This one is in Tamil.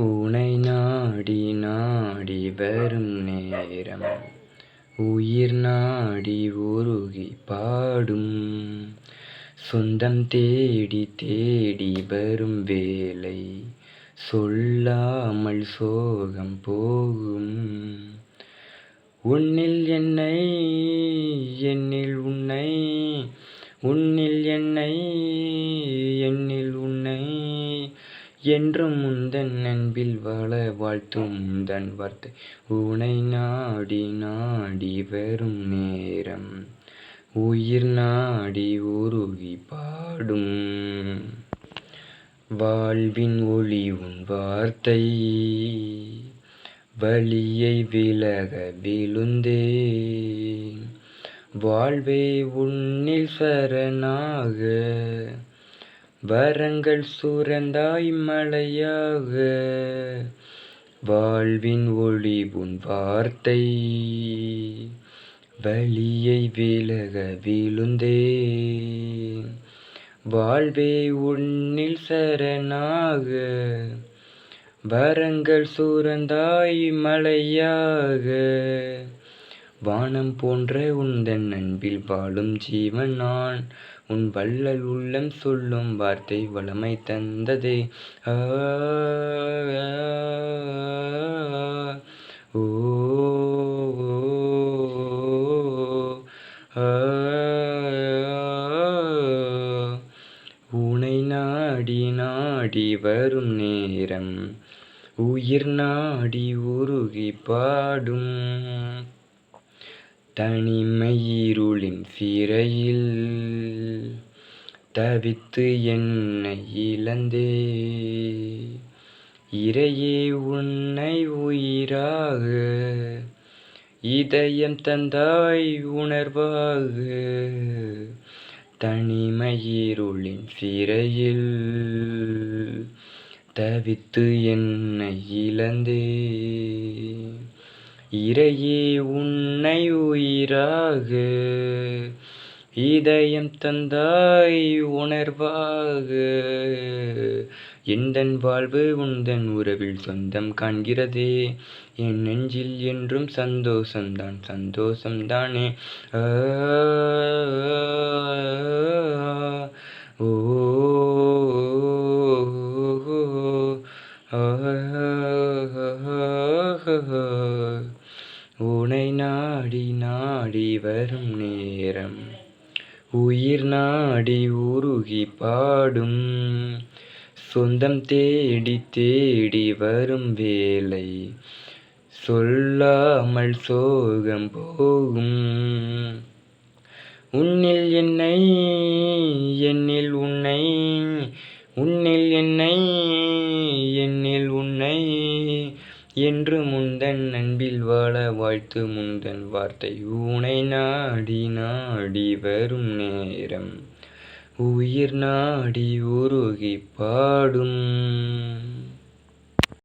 உனை நாடி நாடி வரும் நேரம். உயிர் நாடி உருகி பாடும். சொந்தம் தேடி தேடி வரும் வேலை. சொல்லாமல் சோகம் போகும். உன்னில் என்னை என்னில் உன்னை உன்னில் என்றும் உந்தன் அன்பில் வாழ வாழ்த்தும் தன் வார்த்தை. உனை நாடி நாடி வரும் நேரம் உயிர் நாடி உருகி பாடும். வாழ்வின் ஒளி உன் வார்த்தை வழியை விலக விழுந்தேன். வாழ்வே உன்னில் சரணாக வரங்கள் சுரந்தாய் மழையாக வாழ்வின் ஒளி உன் வார்த்தை. வழியை விலக விழுந்தே வாழ்வே உன்னில் சரணாக வரங்கள் சூரந்தாய் மழையாக வானம் போன்ற உந்தன் அன்பில் வாழும் ஜீவன் நான் உன் வள்ளல் உள்ளம் சொல்லும் வார்த்தை வளமை தந்ததே. ஆ ஓ உனை நாடி நாடி வரும் நேரம். உயிர் நாடி உருகி பாடும். தனிமை இருளின் சிறையில் தவித்து என்னை இழந்தே. இறையே உன்னை உயிராக இதயம் தந்தாய் உணர்வாக. தனிமயிருளின் சிறையில் தவித்து என்னை இழந்தே. இறையே உன்னை உயிராக இதயம் தந்தாய் உணர்வாக. எந்தன் வாழ்வு உந்தன் உறவில் சொந்தம் காண்கிறதே. என் நெஞ்சில் என்றும் சந்தோஷம்தான் சந்தோஷம்தானே. ஆ ஓ உனை நாடி நாடி வரும் நேரம். உயிர் நாடி உருகி பாடும். சொந்தம் தேடி தேடி வரும் வேலை. சொல்லாமல் சோகம் போகும். உன்னில் என்னை என்னில் உன்னை முந்தன் அன்பில் வாழ வாழ்த்து முந்தன் வார்த்தை. உனை நாடி நாடி வரும் நேரம். உயிர் நாடி உருகி பாடும்.